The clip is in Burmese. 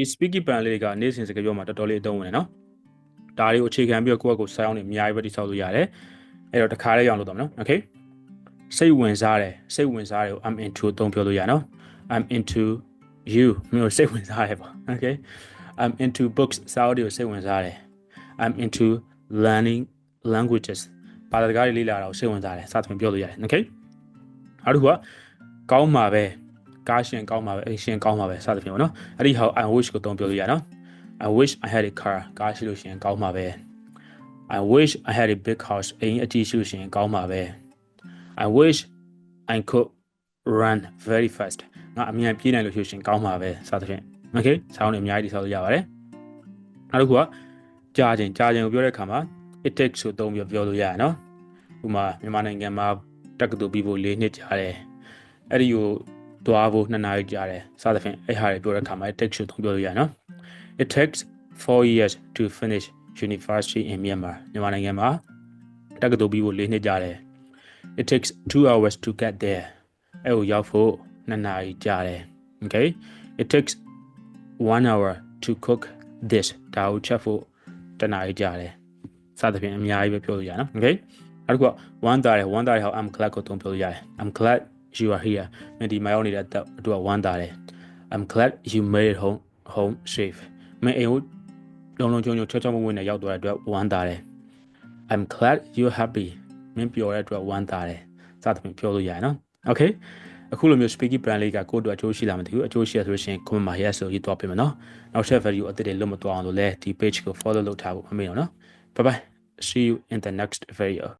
ဒီ speaking plan လေးကနေ့စဉ်စကားပြောမှာတော်တော်လေးအသုံးဝင်တယ်နော်ဒါတွေကိုအခြေခံပြီးတော့ကိုယ့်အကိုစိုင်းအောင်နေအများကြီးပဲတိဆောက်လို့ရတယ်အဲ့တော့တစ်ခါလေးရအောင်လုပ်တော့မယ်နော် okay စိတ်ဝင်စားတယ်စိတ်ဝင်စားတယ်ကို I'm into အသုံးပြောလို့ရနော် I'm into you မျိုးစိတ်ဝင်စားတယ်ပေါ့ okay I'm into books စာအုပ်တွေကိုစိတ်ဝင်စားတယ် I'm into learning languages ဘာသာစကားတွေလေ့လာတာကိုစိတ်ဝင်စားတယ်စသဖြင့်ပြောလို့ရတယ် okay နောက်တစ်ခုကကောင်းမှာပဲ ကားရှင်ကောင်းမှာပဲအရှင်ကောင်းမှာပဲစသဖြင့်ပေါ့နော်အဲ့ဒီဟာ I wish ကိုသုံးပြောလို့ရနော် I wish I had a car ကားရှိလို့ရှိရင်ကောင်းမှာပဲ I wish I had a big house အိမ်အကြီးရှိလို့ရှိရင်ကောင်းမှာပဲ I wish I could run very fast ငါအမြန်ပြေးနိုင်လို့ရှိရင်ကောင်းမှာပဲစသဖြင့် okay ဆောင်းနေအများကြီးတိဆောက်လို့ရပါတယ်နောက်တစ်ခုကကြားခြင်းကြားခြင်းကိုပြောတဲ့အခါမှာ it takes ဆိုသုံးပြီးပြောလို့ရရနော်ဥပမာမြန်မာနိုင်ငံမှာတက္ကသိုလ်ပြီးဖို့၄နှစ်ကြာတယ်အဲ့ဒီကို သွားဖို့2နာရီကြာတယ်စသဖြင့်အဲ့ဟာတွေပြောတဲ့အခါမှာ it takes ဆိုသုံးပြောလို့ရနော် it takes 4 years to finish university in Myanmar မြန်မာနိုင်ငံမှာတက္ကသိုလ်ပြီးဖို့၄နှစ်ကြာတယ် it takes 2 hours to get there အဲ့ကိုရောက်ဖို့2နာရီကြာတယ် okay it takes 1 hour to cook this ဒါကိုချက်ဖို့1နာရီကြာတယ်စသဖြင့်အများကြီးပဲပြောလို့ရနော် okay နောက်တစ်ခုက one တာတယ် one တာတယ်ဟော I'm glad ကိုသုံးပြောလို့ရတယ် I'm glad you are here မင်းဒီမှာရောက်နေတဲ့အတွက် one တာတယ် I'm glad you made it home home safe မင်းအိမ်ကိုလုံလုံချုံချုံချောချောမွေ့မွေ့နဲ့ရောက်သွားတဲ့အတွက်ဝမ်းသာတယ် I'm glad you're happy မင်းပျော်တဲ့အတွက်ဝမ်းသာတယ်စသဖြင့်ပြောလို့ရတယ်နော် Okay အခုလိုမျိုး speaking plan လေးကကိုယ့်အတွက်အကျိုးရှိလာမှမသိဘူးအကျိုးရှိရဆိုလို့ရှိရင် comment မှာ yes ဆိုရေးသွားပေးမယ်နော်နောက်ထပ် video အသစ်တွေလွတ်မသွားအောင်လို့လည်းဒီ page ကို follow လုပ်ထားဖို့မမေ့အောင်နော် bye bye see you in the next video